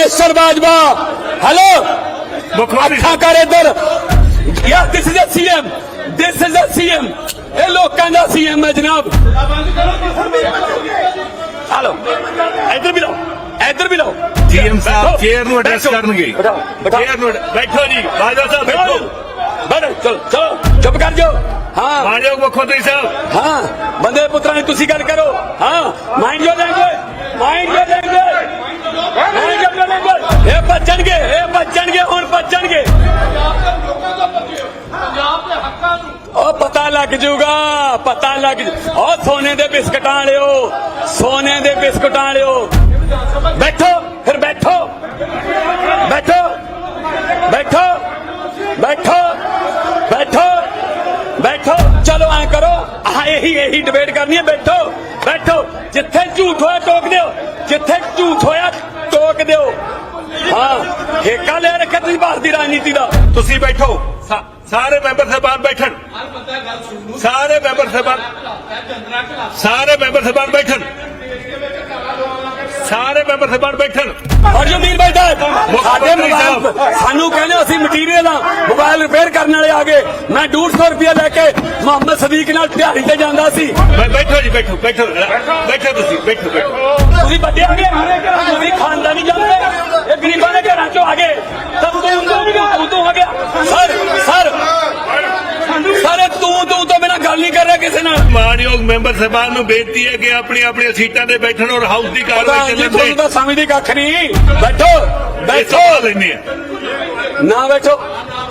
Mister Bajwa hello ਮੁੱਖ ਮੰਤਰੀ ਅੱਖਾਂ ਕਰ ਇੱਧਰ ਯਾ this is a CM this is a CM ਇਹ ਲੋਕਾਂ ਦਾ ਸੀਐਮ ਹੈ ਜਨਾਬ ਹਲੋ ਇੱਧਰ ਵੀ ਲਓ ਇੱਧਰ ਵੀ ਲਓ ਜੀਐਮ ਬੈਠੋ। ਸਾਹਿਬ ਚੇਅਰ ਨੂੰ ਐਡਰੈਸ ਬੈਠੋ। ਕਰਨਗੇ ਬਿਠਾਓ, ਬਿਠਾਓ। ਚੇਅਰ ਨੂੰ ਬੈਠੋ ਜੀ ਬਾਜਵਾ ਸਾਹਿਬ ਬੈਠੋ ਬੈਠੋ ਚਲੋ ਚਲੋ ਚੁੱਪ ਕਰ ਜਾਓ ਹਾਂ ਮਾਨਯੋਗ ਮੁੱਖ ਮੰਤਰੀ ਸਾਹਿਬ ਹਾਂ ਬੰਦੇ ਪੁੱਤਰਾਂ ਨੇ ਤੁਸੀਂ ਗੱਲ ਕਰੋ ਹਾਂ mind your language mind your language mind your language ਇਹ ਬਚਣਗੇ ਹੁਣ ਬਚਣਗੇ ਉਹ ਪਤਾ ਲੱਗ ਜੂਗਾ, ਪਤਾ ਲੱਗ ਉਹ ਸੋਨੇ ਦੇ ਬਿਸਕਟਾਂ ਵਾਲਿਓ, ਸੋਨੇ ਦੇ ਬਿਸਕਟਾਂ ਵਾਲਿਓ। ਬੈਠੋ, ਫਿਰ ਬੈਠੋ। ਬੈਠੋ ਬੈਠੋ ਬੈਠੋ ਬੈਠੋ ਬੈਠੋ। ਚਲੋ, ਐ ਕਰੋ। ਆਹ ਇਹੀ ਇਹੀ ਡਿਬੇਟ ਕਰਨੀ ਹੈ, ਬੈਠੋ ਬੈਠੋ। ਜਿੱਥੇ ਝੂਠ ਹੋਇਆ, ਟੋਕ ਦਿਓ। ਜਿੱਥੇ ਝੂਠ ਹੋਇਆ ਹਾਂ ਠੇਕਾ ਲੈ ਰੱਖਿਆ ਤੁਸੀਂ ਭਾਰਤ ਦੀ ਰਾਜਨੀਤੀ ਦਾ। ਤੁਸੀਂ ਬੈਠੋ। ਸਾਰੇ ਮੈਂਬਰ ਸਾਹਿਬਾਨ ਬੈਠਣ। ਸਾਰੇ ਮੈਂਬਰ ਸਾਹਿਬਾਨ ਸਾਰੇ ਮੈਂਬਰ ਸਾਹਿਬਾਨ ਬੈਠਣ। ਸਾਰੇ ਮੈਂਬਰ ਸਾਹਿਬਾਨ ਬੈਠਣ। ਵੀਰ ਭਾਈ ਸਾਹਿਬ ਸਾਡੇ ਮੋਬਾਈਲ। ਸਾਨੂੰ ਕਹਿੰਦੇ ਅਸੀਂ ਮਟੀਰੀਅਲ ਆ ਮੋਬਾਈਲ ਰਿਪੇਅਰ ਕਰਨ ਵਾਲੇ ਆ ਗਏ। ਮੈਂ 150 ਰੁਪਏ ਲੈ ਕੇ ਮੁਹੰਮਦ ਸਦੀਕ ਨਾਲ ਦਿਹਾੜੀ ਤੇ ਜਾਂਦਾ ਸੀ। ਬੈਠੋ ਜੀ ਬੈਠੋ ਬੈਠੋ ਬੈਠੋ ਤੁਸੀਂ ਬੈਠੋ ਬੈਠੋ। ਤੁਸੀਂ ਵੱਡੇ ਆ ਗਏ ਤੁਸੀਂ ਖਾਨਦਾਨੀ ਜਾਂਦੇ ਇਹ ਗਰੀਬਾਂ ਦੇ ਘਰਾਂ ਚੋਂ ਆ ਗਏ। ਤੋਂ ਤੂੰ ਤੂੰ ਆ ਗਿਆ ਸਾਹਿਬਾਨ ਨੂੰ ਬੇਨਤੀ ਹੈ ਕਿ ਆਪਣੀ ਆਪਣੀਆਂ ਸੀਟਾਂ ਤੇ ਬੈਠਣ ਔਰ ਹਾਊਸ ਦੀ ਕਾਰਵਾਈ ਚੱਲਣ ਤੁਹਾਨੂੰ ਦੇ ਤਾਂ ਸਮਝਦੀ ਕੱਖ ਨਹੀਂ। ਬੈਠੋ ਤੋਂ ਬੈਠੋ। ਲੈਣੇ ਨਾ ਬੈਠੋ।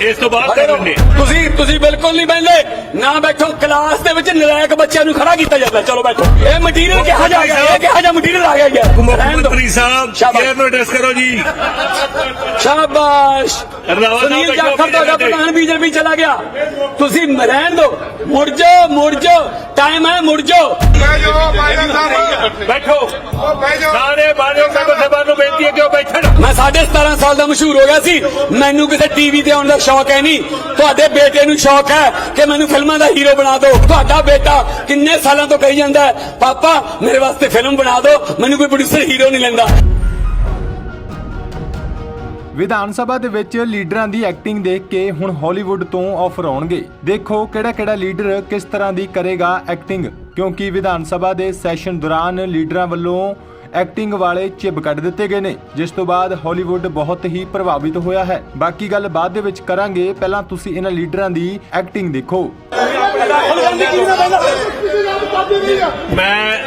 ਇਸ ਤੋਂ ਬਾਅਦ ਖੜੇ ਰਹੋ। ਤੁਸੀਂ ਤੁਸੀਂ ਬਿਲਕੁਲ ਨਹੀਂ ਬੈਠਦੇ ਨਾ ਬੈਠੋ ਕਲਾਸ ਦੇ ਵਿੱਚ ਨਲਾਇਕ ਬੱਚਿਆਂ ਨੂੰ ਖੜਾ ਕੀਤਾ ਜਾਂਦਾ। ਚਲੋ ਬੈਠੋ। ਇਹ ਮਟੀਰੀਅਲ ਕਿਹਾ ਜਾ ਗਿਆ? ਇਹ ਕਿਹਾ ਜਾ ਮਟੀਰੀਅਲ ਆ ਗਿਆ ਯਾਰ ਮੁੱਖ ਰਹਿਣ ਦਿਓ। ਮੰਤਰੀ ਸਾਹਿਬ ਸ਼ਾਬਾਸ਼। ਚੇਅਰ ਨੂੰ ਐਡਰੈਸ ਕਰੋ ਜੀ। ਸ਼ਾਬਾਸ਼। ਰੰਧਾਵਾ ਸਾਹਿਬ ਸੁਨੀਲ ਬੈਠੋ ਜਾਖੜ ਆਪਣੀ ਤੁਹਾਡਾ ਜਗ੍ਹਾ ਤੇ। ਪ੍ਰਧਾਨ ਬੀਜੇਪੀ ਚਲਾ ਗਿਆ। ਤੁਸੀਂ ਰਹਿਣ ਦਿਓ। ਮੁੜ ਜਾਓ ਮੁੜ ਜਾਓ। ਟਾਈਮ ਹੈ ਮੁੜ ਜਾਓ। ਬਹਿ ਜਾਓ ਬਾਈਲਾ ਸਾਹਿਬ। ਬੈਠੋ। ਉਹ ਬਹਿ ਜਾਓ। ਸਾਰੇ ਨੂੰ ਬੇਨਤੀ ਹੈ ਕਿ ਉਹ ਬੈਠਣ। ਮੈਂ 17.5 ਸਾਲ ਦਾ ਮਸ਼ਹੂਰ ਹੋ ਗਿਆ ਸੀ। ਮੈਨੂੰ ਕਿਸੇ ਟੀਵੀ ਤੇ ਆਉਣ ਦਾ ਸ਼ੌਕ ਹੈ ਨਹੀਂ। ਤੁਹਾਡੇ ਬੇਟੇ ਨੂੰ ਸ਼ੌਕ ਹੈ ਕਿ ਮੈਨੂੰ ਫਿਲਮਾਂ ਦਾ ਹੀਰੋ ਬਣਾ ਦਿਓ। ਤੁਹਾਡਾ ਬੇਟਾ ਕਿੰਨੇ ਸਾਲਾਂ ਤੋਂ ਕਹੀ ਜਾਂਦਾ ਹੈ, ਪਾਪਾ, ਮੇਰੇ ਵਾਸਤੇ ਫਿਲਮ ਬਣਾ ਦਿਓ। ਮੈਨੂੰ ਕੋਈ ਪ੍ਰੋਡਿਊਸਰ ਹੀਰੋ ਨਹੀਂ ਲੈਂਦਾ। ਵਿਧਾਨ ਸਭਾ ਦੇ ਵਿੱਚ ਲੀਡਰਾਂ ਦੀ ਐਕਟਿੰਗ ਦੇਖ ਕੇ ਹੁਣ ਹਾਲੀਵੁੱਡ ਤੋਂ ਆਫਰ ਆਉਣਗੇ ਦੇਖੋ ਕਿਹੜਾ ਕਿਹੜਾ ਲੀਡਰ ਕਿਸ ਤਰ੍ਹਾਂ ਦੀ ਕਰੇਗਾ ਐਕਟਿੰਗ ਕਿਉਂਕਿ ਵਿਧਾਨ ਸਭਾ ਦੇ ਸੈਸ਼ਨ ਦੌਰਾਨ ਲੀਡਰਾਂ ਵੱਲੋਂ ਐਕਟਿੰਗ ਵਾਲੇ ਚਿਬ ਕੱਢ ਦਿੱਤੇ ਗਏ ਨੇ ਜਿਸ ਤੋਂ ਬਾਅਦ ਹਾਲੀਵੁੱਡ ਬਹੁਤ ਹੀ ਪ੍ਰਭਾਵਿਤ ਹੋਇਆ ਹੈ। ਬਾਕੀ ਗੱਲ ਬਾਅਦ ਦੇ ਵਿੱਚ ਕਰਾਂਗੇ ਪਹਿਲਾਂ ਤੁਸੀਂ ਇਹਨਾਂ ਲੀਡਰਾਂ ਦੀ ਐਕਟਿੰਗ ਦੇਖੋ। ਮੈਂ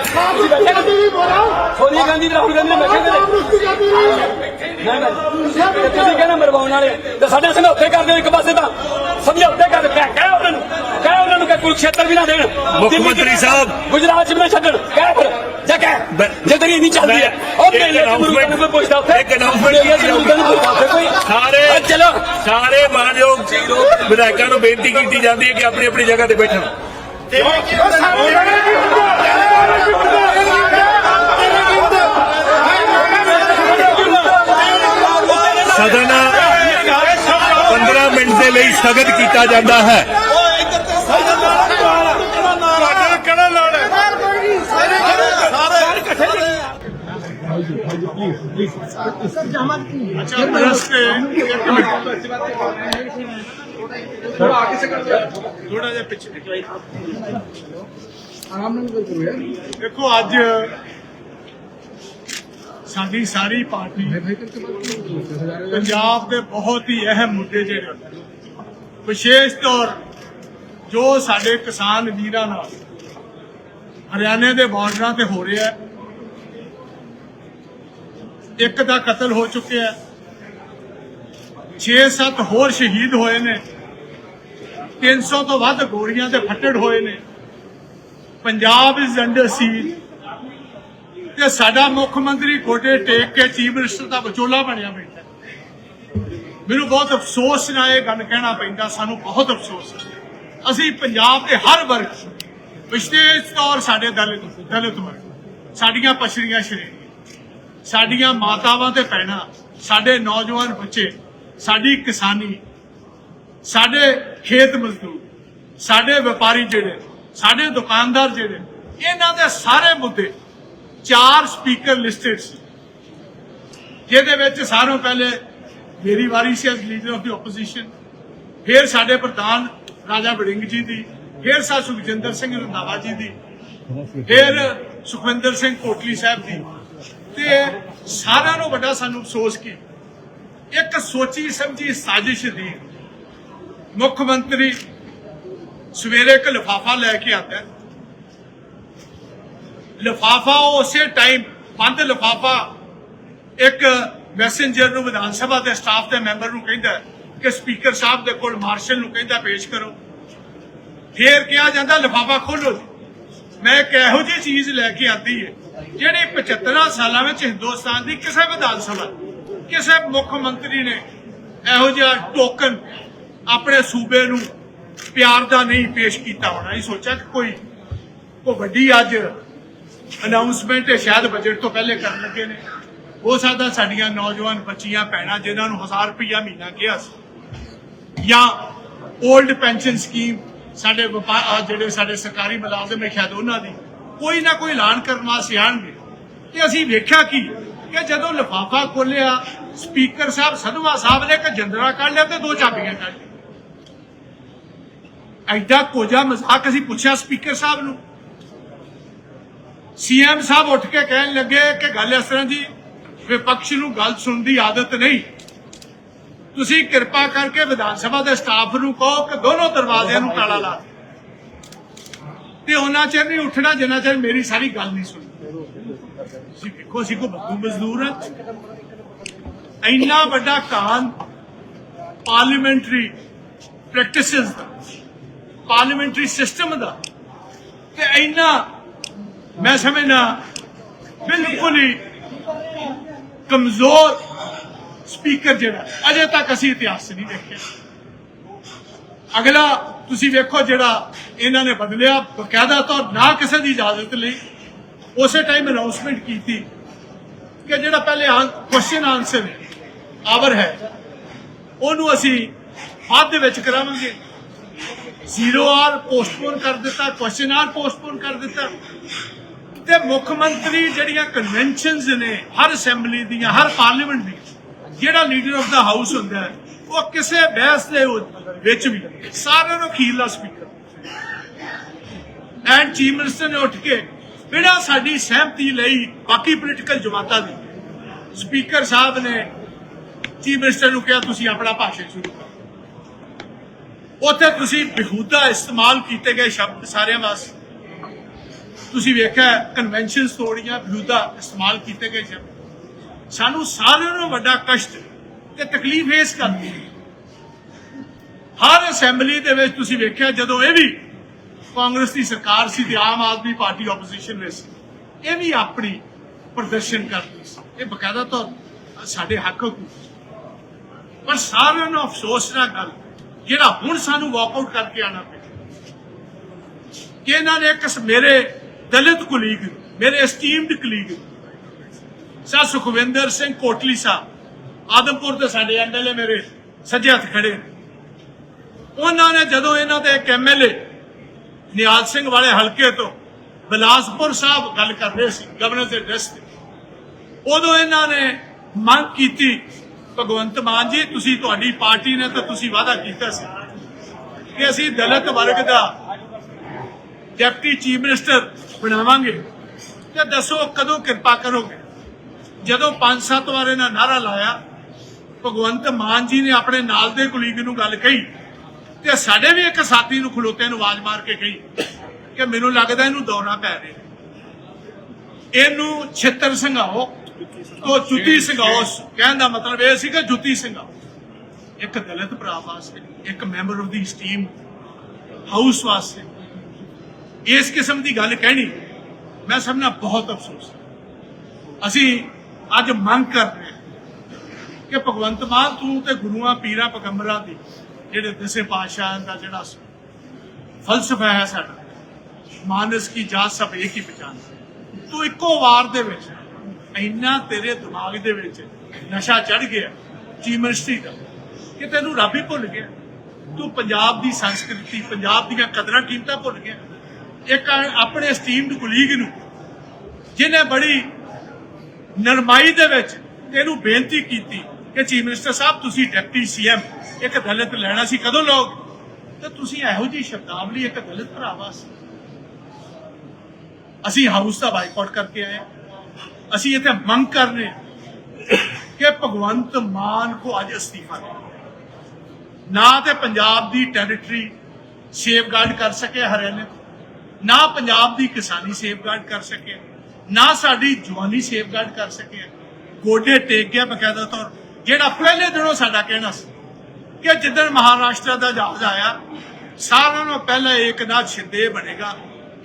ਸੋਨੀਆ ਗਾਂਧੀ ਰਾਹੁਲ ਗਾਂਧੀ ਨੇ ਬੈਠੇ ਨੇ ਤੁਸੀਂ ਕਹਿੰਦੇ ਮਰਵਾਉਣ ਵਾਲੇ। ਤੇ ਸਾਡੇ ਸਮਝੌਤੇ ਕਰਦੇ ਹੋ ਇੱਕ ਪਾਸੇ ਤਾਂ। ਸਮਝੌਤੇ ਕਰ ਕਹਿ ਕਹਿ ਉਹਨਾਂ ਨੂੰ। ਕਹਿ ਉਹਨਾਂ ਨੂੰ ਕਿ ਕੁਰਕਸ਼ੇਤਰ ਵੀ ਨਾ ਦੇਣ। ਮੁੱਖ ਦਿੱਲੀ ਚ- ਮੰਤਰੀ ਸਾਹਿਬ। ਗੁਜਰਾਤ ਚ ਵੀ ਨਾ ਛੱਡਣ। ਕਹਿ ਫਿਰ ਜਾ ਕਹਿ। ਮੈਂ- ਜੇ ਤੇਰੀ ਨਹੀਂ ਚੱਲਦੀ ਹੈ ਉਹ ਨੂੰ ਕੋਈ ਪੁੱਛਦਾ ਉੱਥੇ ਇੱਕ ਸਾਰੇ ਚਲੋ। ਸਾਰੇ ਮਾਨਯੋਗ ਵਿਧਾਇਕਾਂ ਨੂੰ ਬੇਨਤੀ ਕੀਤੀ ਜਾਂਦੀ ਹੈ ਕਿ ਆਪਣੀ ਆਪਣੀ ਜਗ੍ਹਾ ਤੇ ਬੈਠਣ। ਲਈ ਸਥਗਿਤ ਕੀਤਾ ਜਾਂਦਾ ਹੈ। ਦੇਖੋ ਅੱਜ ਸਾਡੀ ਸਾਰੀ ਪਾਰਟੀ ਪੰਜਾਬ ਦੇ ਬਹੁਤ ਹੀ ਅਹਿਮ ਮੁੱਦੇ ਜਿਹੜੇ ਵਿਸ਼ੇਸ਼ ਤੌਰ ਜੋ ਸਾਡੇ ਕਿਸਾਨ ਵੀਰਾਂ ਨਾਲ ਹਰਿਆਣੇ ਦੇ ਬਾਰਡਰਾਂ ਤੇ ਹੋ ਰਿਹਾ ਹੈ, ਇੱਕ ਦਾ ਕਤਲ ਹੋ ਚੁੱਕਿਆ ਹੈ 6-7 ਹੋਰ ਸ਼ਹੀਦ ਹੋਏ ਨੇ 300 ਤੋਂ ਵੱਧ ਗੋਲੀਆਂ ਤੇ ਫੱਟੜ ਹੋਏ ਨੇ, ਪੰਜਾਬ ਇਜ਼ ਅੰਡਰ ਸੀਜ ਤੇ ਸਾਡਾ ਮੁੱਖ ਮੰਤਰੀ ਗੋਡੇ ਟੇਕ ਕੇ ਚੀਫ ਮਿਨਿਸਟਰ ਦਾ ਵਿਚੋਲਾ ਬਣਿਆ ਬੈਠਾ ਮੈਨੂੰ ਬਹੁਤ ਅਫਸੋਸ ਨਾਲ ਇਹ ਗੱਲ ਕਹਿਣਾ ਪੈਂਦਾ, ਸਾਨੂੰ ਬਹੁਤ ਅਫਸੋਸ ਹੈ। ਅਸੀਂ ਪੰਜਾਬ ਦੇ ਹਰ ਵਰਗ ਵਿਸ਼ੇਸ਼ ਤੌਰ ਸਾਡੇ ਦਲਿਤ ਦਲਿਤ ਵਰਗ, ਸਾਡੀਆਂ ਪਛੜੀਆਂ ਸ਼੍ਰੇਣੀਆਂ, ਸਾਡੀਆਂ ਮਾਤਾਵਾਂ ਤੇ ਭੈਣਾਂ, ਸਾਡੇ ਨੌਜਵਾਨ ਬੱਚੇ, ਸਾਡੀ ਕਿਸਾਨੀ, ਸਾਡੇ ਖੇਤ ਮਜ਼ਦੂਰ, ਸਾਡੇ ਵਪਾਰੀ ਜਿਹੜੇ, ਸਾਡੇ ਦੁਕਾਨਦਾਰ ਜਿਹੜੇ, ਇਹਨਾਂ ਦੇ ਸਾਰੇ ਮੁੱਦੇ ਚਾਰ ਸਪੀਕਰ ਲਿਸਟਡ ਸੀ, ਜਿਹਦੇ ਵਿੱਚ ਸਾਰੋਂ ਪਹਿਲੇ ਮੇਰੀ ਵਾਰੀ C S leader of the opposition ਫਿਰ ਸਾਡੇ ਪ੍ਰਧਾਨ ਰਾਜਾ ਵੜਿੰਗ ਜੀ ਦੀ, ਫਿਰ ਸਾ ਸੁਖਜਿੰਦਰ ਸਿੰਘ ਰੰਧਾਵਾ ਜੀ ਦੀ, ਫਿਰ ਸੁਖਵਿੰਦਰ ਸਿੰਘ ਕੋਟਲੀ ਸਾਹਿਬ ਦੀ। ਤੇ ਸਾਰਿਆਂ ਨੂੰ ਵੱਡਾ ਸਾਨੂੰ ਅਫਸੋਸ ਕੀ ਇੱਕ ਸੋਚੀ ਸਮਝੀ ਸਾਜ਼ਿਸ਼ ਦੀ ਮੁੱਖ ਮੰਤਰੀ ਸਵੇਰੇ ਇੱਕ ਲਿਫਾਫਾ ਲੈ ਕੇ ਆਉਂਦਾ ਹੈ। ਲਿਫਾਫਾ ਉਸੇ ਟਾਈਮ ਬੰਦ ਲਿਫਾਫਾ ਇੱਕ ਮੈਸੇਂਜਰ ਨੂੰ ਵਿਧਾਨ ਸਭਾ ਦੇ ਸਟਾਫ ਦੇ ਮੈਂਬਰ ਨੂੰ ਕਹਿੰਦਾ ਕਿ ਸਪੀਕਰ ਸਾਹਿਬ ਦੇ ਕੋਲ ਮਾਰਸ਼ਲ ਨੂੰ ਕਹਿੰਦਾ ਪੇਸ਼ ਕਰੋ। ਫੇਰ ਕਿਹਾ ਜਾਂਦਾ, ਲਿਫਾਫਾ ਖੋਲੋ ਜੀ। ਮੈਂ ਇੱਕ ਇਹੋ ਜਿਹੀ ਚੀਜ਼ ਲੈ ਕੇ ਆਂਦੀ ਹੈ, ਜਿਹੜੀ 75 ਸਾਲਾਂ ਵਿੱਚ ਹਿੰਦੁਸਤਾਨ ਦੀ ਕਿਸੇ ਵਿਧਾਨ ਸਭਾ, ਕਿਸੇ ਮੁੱਖ ਮੰਤਰੀ ਨੇ ਇਹੋ ਜਿਹਾ ਟੋਕਨ ਆਪਣੇ ਸੂਬੇ ਨੂੰ ਪਿਆਰ ਦਾ ਨਹੀਂ ਪੇਸ਼ ਕੀਤਾ ਹੋਣਾ। ਇਹ ਸੋਚਿਆ ਕਿ ਕੋਈ ਕੋਈ ਵੱਡੀ ਅੱਜ ਅਨਾਉਂਸਮੈਂਟ ਸ਼ਾਇਦ ਬਜਟ ਤੋਂ ਪਹਿਲੇ ਕਰਨ ਲੱਗੇ ਨੇ। ਹੋ ਸਕਦਾ ਸਾਡੀਆਂ ਨੌਜਵਾਨ ਬੱਚੀਆਂ, ਭੈਣਾਂ ਜਿਨ੍ਹਾਂ ਨੂੰ 1000 ਰੁਪਇਆ ਮਹੀਨਾ ਕਿਹਾ ਸੀ। ਜਾਂ 올ਡ ਪੈਨਸ਼ਨ ਸਕੀਮ ਸਾਡੇ ਵਪਾ- ਜਿਹੜੇ ਸਾਡੇ ਸਰਕਾਰੀ ਮੁਲਾਜ਼ਮ ਨੇ ਸ਼ਾਇਦ ਉਹਨਾਂ ਦੀ, ਕੋਈ ਨਾ ਕੋਈ ਐਲਾਨ ਕਰਨ ਵਾਸਤੇ ਆਣਗੇ ਤੇ ਅਸੀਂ ਵੇਖਿਆ ਕੀ? ਕਿ ਜਦੋਂ ਲਿਫਾਫਾ ਖੋਲਿਆ ਸਪੀਕਰ ਸਾਹਿਬ ਸਧਵਾ ਸਾਹਿਬ ਨੇ ਇੱਕ ਜੰਦਰਾ ਕੱਢ ਲਿਆ ਤੇ ਦੋ ਚਾਬੀਆਂ ਕੱਢ ਲਿਆ ਐਡਾ ਕੋਜਾ ਮਜ਼ਾਕ ਅਸੀਂ ਪੁੱਛਿਆ ਸਪੀਕਰ ਸਾਹਿਬ ਨੂੰ। ਸੀਐਮ ਸਾਹਿਬ ਉੱਠ ਕੇ ਕਹਿਣ ਲੱਗੇ ਕਿ ਗੱਲ ਇਸ ਤਰ੍ਹਾਂ ਦੀ ਵਿਪਕਸ਼ ਨੂੰ ਗੱਲ ਸੁਣਨ ਦੀ ਆਦਤ ਨਹੀਂ। ਤੁਸੀਂ ਕਿਰਪਾ ਕਰਕੇ ਵਿਧਾਨ ਸਭਾ ਦੇ ਸਟਾਫ ਨੂੰ ਕਹੋ ਕਿ ਦੋਨੋਂ ਦਰਵਾਜ਼ਿਆਂ ਨੂੰ ਤਾਲਾ ਲਾ ਤੇ ਉਹਨਾਂ ਚਿਰ ਨਹੀਂ ਉੱਠਣਾ, ਜਿੰਨਾ ਚਿਰ ਮੇਰੀ ਸਾਰੀ ਗੱਲ ਨਹੀਂ ਸੁਣੀ ਤੁਸੀਂ ਵੇਖੋ ਅਸੀਂ ਕੋ ਬੰਦੂ ਮਜ਼ਦੂਰ ਹਾਂ ਇੰਨਾ ਵੱਡਾ ਕਾਨ ਪਾਰਲੀਮੈਂਟਰੀ ਪ੍ਰੈਕਟਿਸਿਸ ਦਾ ਪਾਰਲੀਮੈਂਟਰੀ ਸਿਸਟਮ ਦਾ, ਤੇ ਇੰਨਾ ਮੈਂ ਸਮਝਣਾ ਬਿਲਕੁਲ ਹੀ ਕਮਜ਼ੋਰ ਸਪੀਕਰ ਜਿਹੜਾ, ਅਜੇ ਤੱਕ ਅਸੀਂ ਇਤਿਹਾਸ 'ਚ ਨਹੀਂ ਦੇਖਿਆ। ਅਗਲਾ, ਤੁਸੀਂ ਵੇਖੋ ਜਿਹੜਾ ਇਹਨਾਂ ਨੇ ਬਦਲਿਆ ਬਕਾਇਦਾ ਤੌਰ, ਨਾ ਕਿਸੇ ਦੀ ਇਜਾਜ਼ਤ ਲਈ। ਉਸੇ ਟਾਈਮ ਅਨਾਉਂਸਮੈਂਟ ਕੀਤੀ ਕਿ ਜਿਹੜਾ ਪਹਿਲੇ ਕੁਐਸਚਨ ਆਨਸਰ ਆਵਰ ਹੈ। ਉਹਨੂੰ ਅਸੀਂ ਬਾਅਦ ਦੇ ਵਿੱਚ ਕਰਾਵਾਂਗੇ। ਜ਼ੀਰੋ ਆਰ ਪੋਸਟਪੋਨ ਕਰ ਦਿੱਤਾ ਕੁਐਸਚਨ ਆਰ ਪੋਸਟਪੋਨ ਕਰ ਦਿੱਤਾ। ਤੇ ਮੁੱਖ ਮੰਤਰੀ ਜਿਹੜੀਆਂ ਕਨਵੈਨਸ਼ਨਸ ਨੇ, ਹਰ ਅਸੈਂਬਲੀ ਦੀਆਂ, ਹਰ ਪਾਰਲੀਮੈਂਟ ਦੀਆਂ, ਜਿਹੜਾ ਲੀਡਰ ਆਫ ਦਾ ਹਾਊਸ ਹੁੰਦਾ ਹੈ, ਉਹ ਕਿਸੇ ਬਹਿਸ ਦੇ ਵਿੱਚ ਵੀ, ਸਾਰਿਆਂ ਨੂੰ ਅਖੀਰਲਾ ਸਪੀਕਰ ਐਂਡ ਚੀਫ ਮਿਨਿਸਟਰ ਨੇ ਉੱਠ ਕੇ ਬਿਨਾਂ ਸਾਡੀ ਸਹਿਮਤੀ ਲਈ ਬਾਕੀ ਪੋਲੀਟੀਕਲ ਜਮਾਤਾਂ ਦੀ ਸਪੀਕਰ ਸਾਹਿਬ ਨੇ ਚੀਫ ਮਿਨਿਸਟਰ ਨੂੰ ਕਿਹਾ, ਤੁਸੀਂ ਆਪਣਾ ਭਾਸ਼ਣ ਸ਼ੁਰੂ ਕਰੋ। ਉੱਥੇ ਤੁਸੀਂ ਬਿਹੂਦਾ ਇਸਤੇਮਾਲ ਕੀਤੇ ਗਏ ਸ਼ਬਦ ਸਾਰਿਆਂ ਵਾਸਤੇ। ਤੁਸੀਂ ਵੇਖਿਆ ਕਨਵੈਨਸ਼ਨ ਤੋੜੀਆਂ ਬਿਹੂਦਾ ਇਸਤੇਮਾਲ ਕੀਤੇ ਗਏ ਸ਼ਬਦ ਸਾਨੂੰ ਸਾਰਿਆਂ ਨੂੰ ਵੱਡਾ ਕਸ਼ਟ ਤੇ ਤਕਲੀਫ ਇਸ ਕਰਦੀ ਹੈ ਹਰ ਅਸੈਂਬਲੀ ਦੇ ਵਿੱਚ ਤੁਸੀਂ ਵੇਖਿਆ, ਜਦੋਂ ਇਹ ਵੀ ਕਾਂਗਰਸ ਦੀ ਸਰਕਾਰ ਸੀ ਤੇ ਆਮ ਆਦਮੀ ਪਾਰਟੀ ਆਪੋਜੀਸ਼ਨ ਵਿੱਚ ਸੀ, ਇਹ ਵੀ ਆਪਣੀ ਪ੍ਰਦਰਸ਼ਨ ਕਰਦੀ ਸੀ। ਇਹ ਬਕਾਇਦਾ ਤੌਰ ਸਾਡੇ ਹੱਕ ਨੂੰ ਪਰ ਸਾਰਿਆਂ ਨੂੰ ਅਫਸੋਸ ਨਾਲ ਗੱਲ, ਜਿਹੜਾ ਹੁਣ ਸਾਨੂੰ ਵਾਕਆਊਟ ਕਰਕੇ ਆਣਾ ਪਿਆ, ਕਿ ਇਹਨਾਂ ਨੇ ਇੱਕ ਮੇਰੇ ਦਲਿਤ ਕੁਲੀਗ ਮੇਰੇ ਐਸਟੀਮਡ ਕੁਲੀਗ ਸਾ ਸੁਖਵਿੰਦਰ ਸਿੰਘ ਕੋਟਲੀ ਸਾਹਿਬ ਆਦਮਪੁਰ ਦੇ ਸਾਡੇ ਐਮਐਲਏ ਮੇਰੇ ਸੱਜੇ ਹੱਥ ਖੜੇ ਉਹਨਾਂ ਨੇ ਜਦੋਂ ਇਹਨਾਂ ਦੇ ਇੱਕ ਐਮਐਲਏ ਨਿਆਲ ਸਿੰਘ ਵਾਲੇ ਹਲਕੇ ਤੋਂ ਬਿਲਾਸਪੁਰ ਸਾਹਿਬ ਗੱਲ ਕਰ ਰਹੇ ਸੀ ਗਵਰਨਰ ਦੇ ਡੈਸ ਤੇ ਉਦੋਂ ਇਹਨਾਂ ਨੇ ਮੰਗ ਕੀਤੀ ਭਗਵੰਤ ਮਾਨ ਜੀ ਤੁਸੀਂ ਤੁਹਾਡੀ ਪਾਰਟੀ ਨੇ ਤਾਂ ਤੁਸੀਂ ਵਾਅਦਾ ਕੀਤਾ ਸੀ ਕਿ ਅਸੀਂ ਦਲਿਤ ਵਰਗ ਦਾ ਡਿਪਟੀ ਚੀਫ ਮਿਨਿਸਟਰ ਬਣਾਵਾਂਗੇ ਤੇ ਦੱਸੋ ਕਦੋਂ ਕਿਰਪਾ ਕਰੋਗੇ? ਜਦੋਂ 5-7 ਵਾਰ ਇਹਨਾਂ ਨਾਰਾ ਲਾਇਆ, ਭਗਵੰਤ ਮਾਨ ਜੀ ਨੇ ਆਪਣੇ ਨਾਲ ਦੇ ਕੁਲੀਗ ਨੂੰ ਗੱਲ ਕਹੀ ਤੇ ਸਾਡੇ ਵੀ ਇੱਕ ਸਾਥੀ ਨੂੰ ਖਲੋਤੇ ਨੂੰ ਆਵਾਜ਼ ਮਾਰ ਕੇ ਕਹੀ ਕਿ ਮੈਨੂੰ ਲੱਗਦਾ ਇਹਨੂੰ ਦੌਰਾ ਪੈ ਰਿਹਾ। ਇਹਨੂੰ ਛਿੱਤਰ ਸੰਘਾਓ ਤੋਂ ਜੁੱਤੀ ਸੰਘਾਓ। ਕਹਿਣ ਦਾ ਮਤਲਬ ਇਹ ਸੀ ਕਿ ਜੁੱਤੀ ਸੰਘਾਓ। ਇੱਕ ਦਲਿਤ ਭਰਾ ਵਾਸਤੇ, ਇੱਕ member of the steam house ਵਾਸਤੇ। ਇਸ ਕਿਸਮ ਦੀ ਗੱਲ ਕਹਿਣੀ ਮੈਂ ਸਮਝਣਾ ਬਹੁਤ ਅਫਸੋਸ ਅਸੀਂ ਅੱਜ ਮੰਗ ਕਰ ਰਹੇ ਹਾਂ ਕਿ ਭਗਵੰਤ ਮਾਨ ਤੂੰ ਤੇ ਗੁਰੂਆਂ ਪੀਰਾਂ ਪਗੰਬਰਾਂ ਦੀ ਜਿਹੜੇ ਦਸੇ ਪਾਤਸ਼ਾਹਾਂ ਦਾ ਜਿਹੜਾ ਫਲਸਫਾ ਹੈ ਸਾਡਾ, ਮਾਨਸ ਕੀ ਜਾਤ ਸਭ ਇੱਕ ਹੀ ਪਛਾਣ ਤੂੰ ਇੱਕੋ ਵਾਰ ਦੇ ਵਿੱਚ ਇੰਨਾ ਤੇਰੇ ਦਿਮਾਗ ਦੇ ਵਿੱਚ ਨਸ਼ਾ ਚੜ ਗਿਆ ਚੀਫ ਮਿਨਿਸਟਰੀ ਦਾ, ਕਿ ਤੈਨੂੰ ਰੱਬ ਹੀ ਭੁੱਲ ਗਿਆ। ਤੂੰ ਪੰਜਾਬ ਦੀ ਸੰਸਕ੍ਰਿਤੀ, ਪੰਜਾਬ ਦੀਆਂ ਕਦਰਾਂ ਕੀਮਤਾਂ ਭੁੱਲ ਗਿਆ। ਇੱਕ ਆਪਣੇ ਸਟੀਮਡ ਕੁਲੀਗ ਨੂੰ ਜਿਹਨੇ ਬੜੀ ਨਰਮਾਈ ਦੇ ਵਿੱਚ ਇਹਨੂੰ ਬੇਨਤੀ ਕੀਤੀ ਕਿ ਚੀਫ ਮਿਨਿਸਟਰ ਸਾਹਿਬ ਤੁਸੀਂ ਡਿਪਟੀ ਸੀਐਮ ਇੱਕ ਦਲਿਤ ਲੈਣਾ ਸੀ ਕਦੋਂ ਲਓਗੇ? ਤੇ ਤੁਸੀਂ ਇਹੋ ਜਿਹੀ ਸ਼ਬਦਾਵਲੀ ਇੱਕ ਦਲਿਤ ਭਰਾ ਸੀ। ਅਸੀਂ ਹਾਊਸ ਦਾ ਬਾਈਕਾਟ ਕਰਕੇ ਆਏ ਹਾਂ। ਅਸੀਂ ਇੱਥੇ ਮੰਗ ਕਰ ਰਹੇ ਕਿ ਭਗਵੰਤ ਮਾਨ ਕੋ ਅੱਜ ਅਸਤੀਫਾ ਦੇ। ਨਾ ਤੇ ਪੰਜਾਬ ਦੀ ਟੈਰਿਟਰੀ ਸੇਫਗਾਰਡ ਕਰ ਸਕੇ ਹਰਿਆਣੇ ਤੋਂ, ਨਾ ਪੰਜਾਬ ਦੀ ਕਿਸਾਨੀ ਸੇਫਗਾਰਡ ਕਰ ਸਕੇ ਨਾ ਸਾਡੀ ਜਵਾਨੀ ਸੇਫਗਾਰਡ ਕਰ ਸਕੇ ਗੋਡੇ ਟੇਕ ਗਿਆ ਬਕਾਇਦਾ ਤੌਰ। ਜਿਹੜਾ ਪਹਿਲੇ ਦਿਨੋਂ ਸਾਡਾ ਕਹਿਣਾ ਸੀ ਕਿ ਜਿੱਦਣ ਮਹਾਰਾਸ਼ਟਰ ਦਾ ਜਹਾਜ਼ ਆਇਆ, ਸਾਰਿਆਂ ਨੂੰ ਪਹਿਲਾਂ ਏਕਨਾਥ ਸ਼ਿੰਦੇ ਬਣੇਗਾ।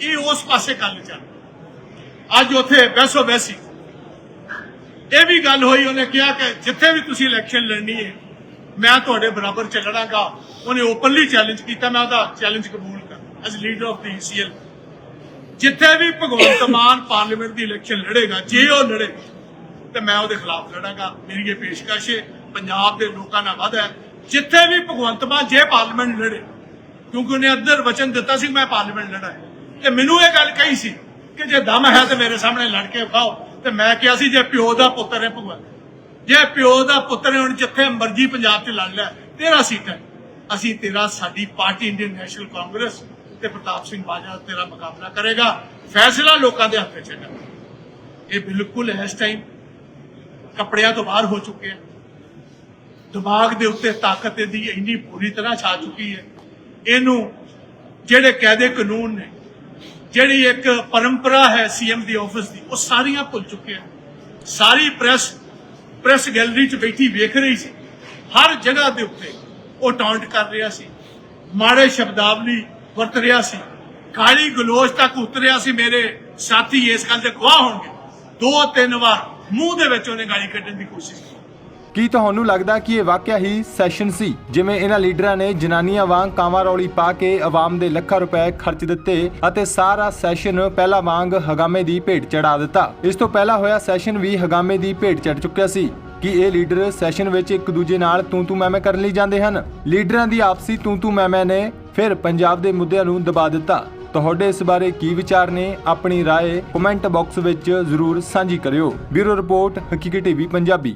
ਇਹ ਉਸ ਪਾਸੇ ਗੱਲ ਚੱਲ ਅੱਜ ਉੱਥੇ ਬੈਸੋ ਬੈਸੀ ਇਹ ਵੀ ਗੱਲ ਹੋਈ, ਉਹਨੇ ਕਿਹਾ ਕਿ ਜਿੱਥੇ ਵੀ ਤੁਸੀਂ ਇਲੈਕਸ਼ਨ ਲੜਨੀ ਹੈ, ਮੈਂ ਤੁਹਾਡੇ ਬਰਾਬਰ ਚ ਲੜਾਂਗਾ ਉਹਨੇ ਓਪਨਲੀ ਚੈਲੰਜ ਕੀਤਾ, ਮੈਂ ਉਹਦਾ ਚੈਲੰਜ ਕਬੂਲ ਕਰ as leader of the ECL ਜਿੱਥੇ ਵੀ ਭਗਵੰਤ ਮਾਨ ਪਾਰਲੀਮੈਂਟ ਦੀ ਇਲੈਕਸ਼ਨ ਲੜੇਗਾ, ਜੇ ਉਹ ਲੜੇ, ਤੇ ਮੈਂ ਉਹਦੇ ਖਿਲਾਫ ਲੜਾਂਗਾ। ਮੇਰੀ ਇਹ ਪੇਸ਼ਕਸ਼ ਹੈ, ਪੰਜਾਬ ਦੇ ਲੋਕਾਂ ਨਾਲ ਵਾਅਦਾ ਹੈ। ਜਿੱਥੇ ਵੀ ਭਗਵੰਤ ਮਾਨ ਜੇ ਪਾਰਲੀਮੈਂਟ ਲੜੇ, ਕਿਉਂਕਿ ਉਹਨੇ ਅੰਦਰ ਵਚਨ ਦਿੱਤਾ ਸੀ ਮੈਂ ਪਾਰਲੀਮੈਂਟ ਲੜਾਂ। ਤੇ ਮੈਨੂੰ ਇਹ ਗੱਲ ਕਹੀ ਸੀ ਕਿ ਜੇ ਦਮ ਹੈ ਤੇ ਮੇਰੇ ਸਾਹਮਣੇ ਲੜ ਕੇ ਵਿਖਾਓ, ਤੇ ਮੈਂ ਕਿਹਾ ਸੀ ਜੇ ਪਿਓ ਦਾ ਪੁੱਤਰ ਹੈ ਭਗਵੰਤ, ਜੇ ਪਿਓ ਦਾ ਪੁੱਤਰ ਹੈ, ਹੁਣ ਜਿੱਥੇ ਮਰਜ਼ੀ ਪੰਜਾਬ 'ਚ ਲੜ ਲੈ, ਤੇਰਾ ਸੀਟ। ਹੈ ਅਸੀਂ ਤੇਰਾ, ਸਾਡੀ ਪਾਰਟੀ, ਇੰਡੀਅਨ ਨੈਸ਼ਨਲ ਕਾਂਗਰਸ ਤੇ ਪ੍ਰਤਾਪ ਸਿੰਘ ਬਾਜਵਾ ਤੇਰਾ ਮੁਕਾਬਲਾ ਕਰੇਗਾ। ਫੈਸਲਾ ਲੋਕਾਂ ਦੇ ਹੱਥ ਵਿੱਚ ਹੈ। ਇਹ ਬਿਲਕੁਲ ਇਸ ਟਾਈਮ ਕੱਪੜਿਆਂ ਤੋਂ ਬਾਹਰ ਹੋ ਚੁੱਕੇ ਆ ਦਿਮਾਗ ਦੇ ਉੱਤੇ ਤਾਕਤ ਦੀ ਇੰਨੀ ਪੂਰੀ ਤਰ੍ਹਾਂ ਛਾ ਚੁੱਕੀ ਹੈ। ਇਹਨੂੰ ਜਿਹੜੇ ਕਾਇਦੇ ਕਾਨੂੰਨ ਨੇ, ਜਿਹੜੀ ਇੱਕ ਪਰੰਪਰਾ ਹੈ ਸੀਐਮ ਦੀ ਆਫਿਸ ਦੀ, ਉਹ ਸਾਰੀਆਂ ਭੁੱਲ ਚੁੱਕੇ ਆ ਸਾਰੀ ਪ੍ਰੈਸ ਪ੍ਰੈਸ ਗੈਲਰੀ 'ਚ ਬੈਠੀ ਵੇਖ ਰਹੀ ਸੀ। ਹਰ ਜਗ੍ਹਾ ਦੇ ਉੱਤੇ ਉਹ ਟਾਂਟ ਕਰ ਰਿਹਾ ਸੀ। ਮਾੜੇ ਸ਼ਬਦਾਵਲੀ ਵਰਤ ਰਿਹਾ ਸੀ। ਕਾਲੀ ਗਲੋਚ ਤੱਕ ਉਤਰਿਆ ਸੀ ਮੇਰੇ ਸਾਥੀ, ਇਸ ਗੱਲ ਦੇ ਗਵਾਹ ਹੋਣਗੇ। ਦੋ ਤਿੰਨ ਵਾਰ ਮੂੰਹ ਦੇ ਵਿੱਚ ਉਹਨੇ ਗਾਲੀ ਕੱਢਣ ਦੀ ਕੋਸ਼ਿਸ਼ ਕੀਤੀ। ਕੀ ਤੁਹਾਨੂੰ ਲੱਗਦਾ ਕਿ ਇਹ ਵਾਕਿਆ ਹੀ ਸੈਸ਼ਨ ਸੀ, ਜਿਵੇਂ ਇਹਨਾਂ ਲੀਡਰਾਂ ਨੇ ਜਨਾਨੀਆਂ ਵਾਂਗ ਕਾਂਵਾਂ ਰੌਲੀ ਪਾ ਕੇ ਆਵਾਮ ਦੇ ਲੱਖਾਂ ਰੁਪਏ ਖਰਚ ਦਿੱਤੇ ਅਤੇ ਸਾਰਾ ਸੈਸ਼ਨ ਪਹਿਲਾ ਵਾਂਗ ਹਗਾਮੇ ਦੀ ਭੇਟ ਚੜਾ ਦਿੱਤਾ। ਇਸ ਤੋਂ ਪਹਿਲਾਂ ਹੋਇਆ ਸੈਸ਼ਨ ਵੀ ਹਗਾਮੇ ਦੀ ਭੇਟ ਚੜ ਚੁੱਕਿਆ ਸੀ। ਕਿ ਇਹ ਲੀਡਰ ਸੈਸ਼ਨ ਵਿੱਚ ਇੱਕ ਦੂਜੇ ਨਾਲ ਤੂੰ ਤੂੰ ਮੈਂ ਮੈਂ ਕਰਨ ਲਈ ਜਾਂਦੇ ਹਨ? ਲੀਡਰਾਂ ਦੀ ਆਪਸੀ ਤੂੰ ਤੂੰ ਮੈਂ ਮੈਂ ਨੇ ਫਿਰ ਪੰਜਾਬ ਦੇ ਮੁੱਦਿਆਂ ਨੂੰ ਦਬਾ ਦਿੱਤਾ। ਤੁਹਾਡੇ ਇਸ ਬਾਰੇ ਕੀ ਵਿਚਾਰ ਨੇ, ਆਪਣੀ ਰਾਏ ਕਮੈਂਟ ਬਾਕਸ ਵਿੱਚ ਜ਼ਰੂਰ ਸਾਂਝੀ ਕਰਿਓ। Bureau report, Haqiqi TV, Punjabi.